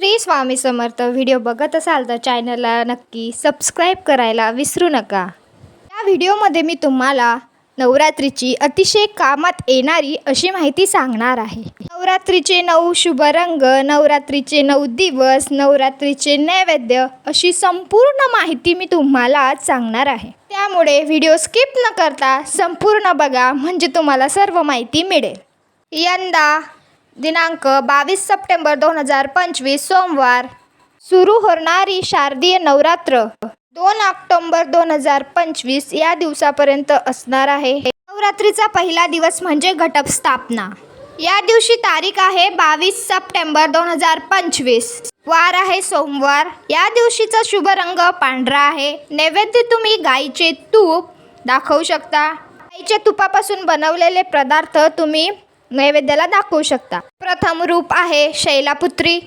Shri Swami Samarth video बघत असाल तर चॅनलला नक्की सबस्क्राईब करायला विसरू नका. या व्हिडिओमध्ये मी तुम्हाला नवरात्रीची अतिशय कामात येणारी अशी माहिती सांगणार आहे. नवरात्रीचे नऊ शुभ रंग नवरात्रीचे नऊ दिवस नवरात्रीचे नैवेद्य अशी संपूर्ण माहिती मी तुम्हाला आज सांगणार आहे. त्यामुळे व्हिडिओ स्किप न करता संपूर्ण बघा म्हणजे तुम्हाला सर्व माहिती मिळेल. यंदा दिनांक बावीस सप्टेंबर दोन हजार पंचवीस सोमवार. सुरू होणारी शारदीय नवरात्र दोन ऑक्टोंबर दोन हजार पंचवीस या दिवसापर्यंत असणार आहे. नवरात्रीचा पहिला दिवस म्हणजे घटस्थापना या दिवशी तारीख आहे बावीस सप्टेंबर दोन हजार पंचवीस. वार आहे सोमवार. या दिवशीचा शुभ रंग पांढरा आहे. नैवेद्य तुम्ही गाईचे तूप दाखवू शकता. गाईच्या तुपापासून बनवलेले पदार्थ तुम्ही नैवेद्याला दाखवू शकता. प्रथम रूप आहे शैलापुत्री.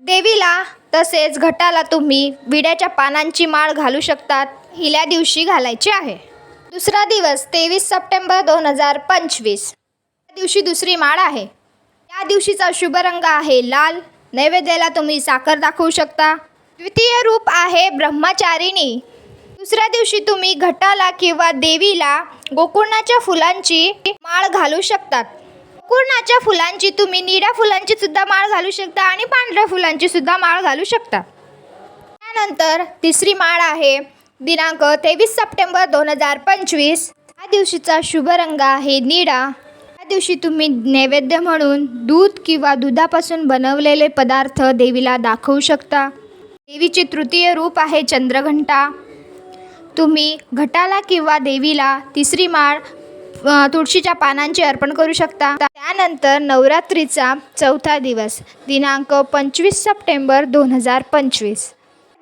देवीला तसेच घटाला तुम्ही विड्याच्या पानांची माळ घालू शकतात. हिल्या दिवशी घालायची आहे. दुसरा दिवस तेवीस सप्टेंबर दोन हजार पंचवीस. या दिवशी दुसरी माळ आहे. या दिवशीचा शुभ रंग आहे लाल. नैवेद्याला तुम्ही साखर दाखवू शकता. द्वितीय रूप आहे ब्रह्मचारिणी. दुसऱ्या दिवशी तुम्ही घटाला किंवा देवीला गोकुळाच्या फुलांची माळ घालू शकतात. गोकुळाच्या फुलांची तुम्ही निळ्या फुलांची सुद्धा माळ घालू शकता आणि पांढऱ्या फुलांची सुद्धा माळ घालू शकता. त्यानंतर तिसरी माळ आहे दिनांक तेवीस सप्टेंबर दोन हजार पंचवीस. या दिवशीचा शुभ रंग आहे निळा. या दिवशी तुम्ही नैवेद्य म्हणून दूध किंवा दुधापासून बनवलेले पदार्थ देवीला दाखवू शकता. देवीचे तृतीय रूप आहे चंद्रघंटा. तुम्ही घटाला किंवा देवीला तिसरी माळ तुळशीच्या पानांचे अर्पण करू शकता. त्यानंतर नवरात्रीचा चौथा दिवस दिनांक पंचवीस सप्टेंबर दोन हजार पंचवीस.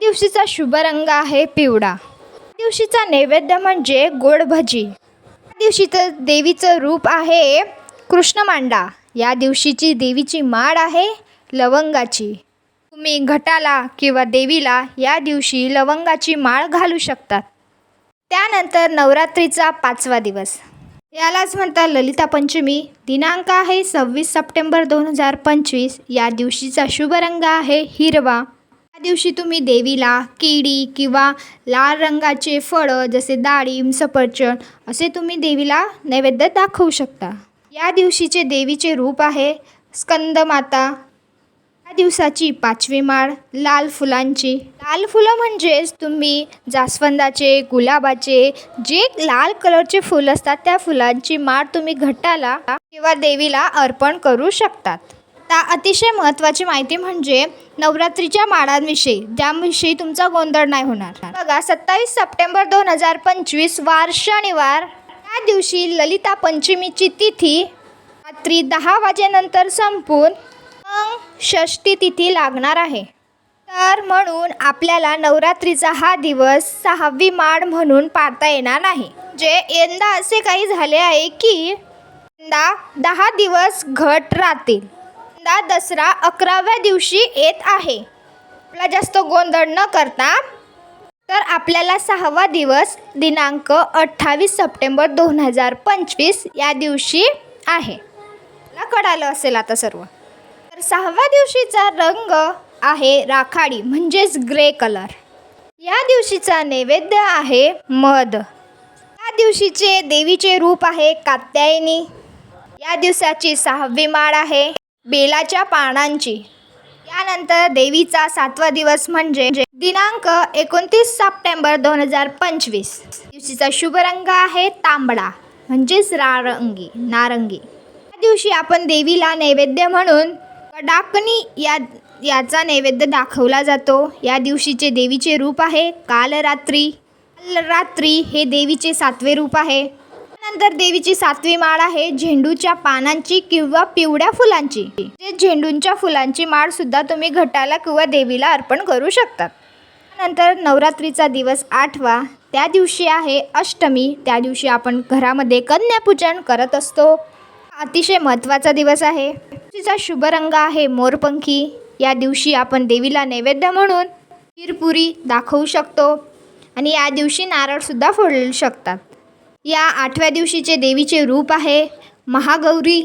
दिवशीचा शुभ रंग आहे पिवळा. दिवशीचा नैवेद्य म्हणजे गोड भजी. दिवशीचं देवीचं रूप आहे कृष्णमांडा. या दिवशीची देवीची माळ आहे लवंगाची. तुम्ही घटाला किंवा देवीला या दिवशी लवंगाची माळ घालू शकतात. त्यानंतर नवरात्रीचा पाचवा दिवस. यालाच म्हणतात ललिता पंचमी. दिनांक आहे सव्वीस सप्टेंबर दोन हजार पंचवीस. या दिवशीचा शुभ रंग आहे हिरवा. या दिवशी तुम्ही देवीला केळी किंवा लाल रंगाचे फळं जसे डाळिंब सफरचंद असे तुम्ही देवीला नैवेद्य दाखवू शकता. या दिवशीचे देवीचे रूप आहे स्कंदमाता. या दिवसाची पाचवी माळ लाल फुलांची. लाल फुलं म्हणजेच तुम्ही जास्वंदाचे गुलाबाचे जे लाल कलरचे फुलं असतात त्या फुलांची माळ तुम्ही घटाला किंवा देवीला अर्पण करू शकतात. आता अतिशय महत्त्वाची माहिती म्हणजे नवरात्रीच्या माळांविषयी ज्याविषयी तुमचा गोंधळ नाही होणार. बघा सत्तावीस सप्टेंबर दोन हजार पंचवीस वार शनिवार. त्या दिवशी ललिता पंचमीची तिथी रात्री दहा वाजेनंतर संपून मग षष्टी तिथी लागणार आहे. तर म्हणून आपल्याला नवरात्रीचा हा दिवस सहावी माळ म्हणून पाळता येणार नाही. जे यंदा असे काही झाले आहे की यंदा दहा दिवस घट राहतील. यंदा दसरा अकराव्या दिवशी येत आहे. आपला जास्त गोंधळ न करता तर आपल्याला सहावा दिवस दिनांक अठ्ठावीस सप्टेंबर दोन हजार पंचवीस या दिवशी आहे. मला कळालं असेल आता सर्व. सहाव्या दिवशीचा रंग आहे राखाडी म्हणजेच ग्रे कलर. या दिवशीचा नैवेद्य आहे मध. या दिवशीचे देवीचे रूप आहे कात्यायनी. या दिवसाची सहावी माळ आहे बेलाच्या पानांची. यानंतर देवीचा सातवा दिवस म्हणजे दिनांक एकोणतीस सप्टेंबर दोन हजार पंचवीस. दिवशीचा शुभ रंग आहे तांबडा म्हणजेच रारंगी नारंगी. या दिवशी आपण देवीला नैवेद्य म्हणून कडाकणी या याचा नैवेद्य दाखवला जातो. या दिवशीचे देवीचे रूप आहे कालरात्री. कालरात्री हे देवीचे सातवे रूप आहे. नंतर देवीची सातवी माळ आहे झेंडूच्या पानांची किंवा पिवळ्या फुलांची. जे झेंडूंच्या फुलांची माळ सुद्धा तुम्ही घटाला किंवा देवीला अर्पण करू शकतात नंतर नवरात्रीचा दिवस आठवा. त्या दिवशी आहे अष्टमी. त्या दिवशी आपण घरामध्ये कन्यापूजन करत असतो. अतिशय महत्त्वाचा दिवस आहे. तिचा शुभ रंग आहे मोरपंखी. या दिवशी आपण देवीला नैवेद्य म्हणून खीरपुरी दाखवू शकतो आणि या दिवशी नारळसुद्धा फोडू शकतात. या आठव्या दिवशीचे देवीचे रूप आहे महागौरी.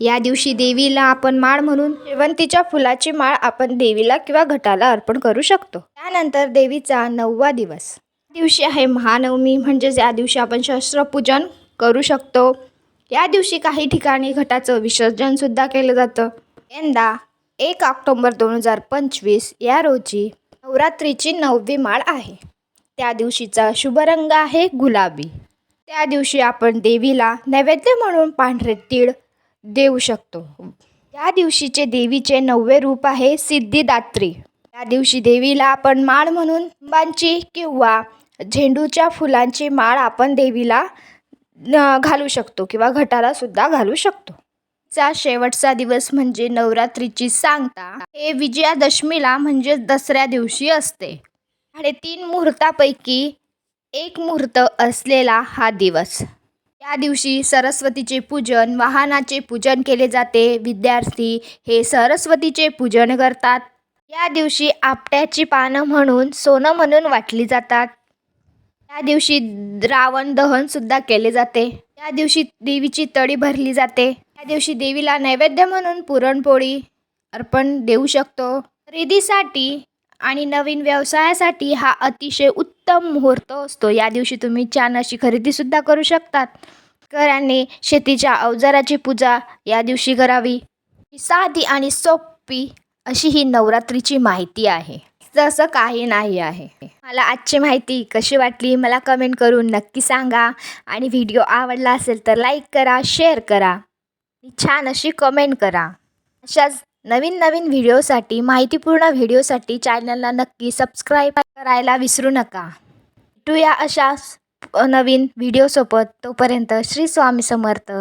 या दिवशी देवीला आपण माळ म्हणून शेवंतीच्या फुलाची माळ आपण देवीला किंवा घटाला अर्पण करू शकतो. त्यानंतर देवीचा नववा दिवस. दिवशी आहे महानवमी. म्हणजेच या दिवशी आपण शस्त्रपूजन करू शकतो. या दिवशी काही ठिकाणी घटाचं विसर्जनसुद्धा केलं जातं. यंदा एक ऑक्टोंबर दोन हजार पंचवीस या रोजी नवरात्रीची नववी माळ आहे. त्या दिवशीचा शुभ रंग आहे गुलाबी. त्या दिवशी आपण देवीला नैवेद्य म्हणून पांढरे तीळ देऊ शकतो. या दिवशीचे देवीचे नववे रूप आहे सिद्धिदात्री. या दिवशी देवीला आपण माळ म्हणून लिंबांची किंवा झेंडूच्या फुलांची माळ आपण देवीला घालू शकतो किंवा घटाला सुद्धा घालू शकतो. चा शेवटचा दिवस म्हणजे नवरात्रीची सांगता. हे विजयादशमीला म्हणजे दसऱ्या दिवशी असते. आणि तीन मुहूर्तापैकी एक मुहूर्त असलेला हा दिवस. या दिवशी सरस्वतीचे पूजन वाहनाचे पूजन केले जाते. विद्यार्थी हे सरस्वतीचे पूजन करतात. या दिवशी आपट्याची पानं म्हणून सोनं म्हणून वाटली जातात. या दिवशी रावण दहन सुद्धा केले जाते. या दिवशी देवीची तळी भरली जाते. या दिवशी देवीला नैवेद्य म्हणून पुरणपोळी अर्पण देऊ शकतो. खरेदीसाठी आणि नवीन व्यवसायासाठी हा अतिशय उत्तम मुहूर्त असतो. या दिवशी तुम्ही छान अशी खरेदीसुद्धा करू शकतात. शेतकऱ्यांनी शेतीच्या अवजाराची पूजा या दिवशी करावी. साधी आणि सोपी अशी ही नवरात्रीची माहिती आहे. तसं काही नाही आहे. मला आजची माहिती कशी वाटली मला कमेंट करून नक्की सांगा. आणि व्हिडिओ आवडला असेल तर लाईक करा शेअर करा. आणि छान अशी कमेंट करा. अशाच नवीन नवीन व्हिडिओसाठी माहितीपूर्ण व्हिडिओसाठी चॅनलला नक्की सबस्क्राईब करायला विसरू नका. भेटूया अशाच नवीन व्हिडिओसोबत तोपर्यंत श्री स्वामी समर्थ.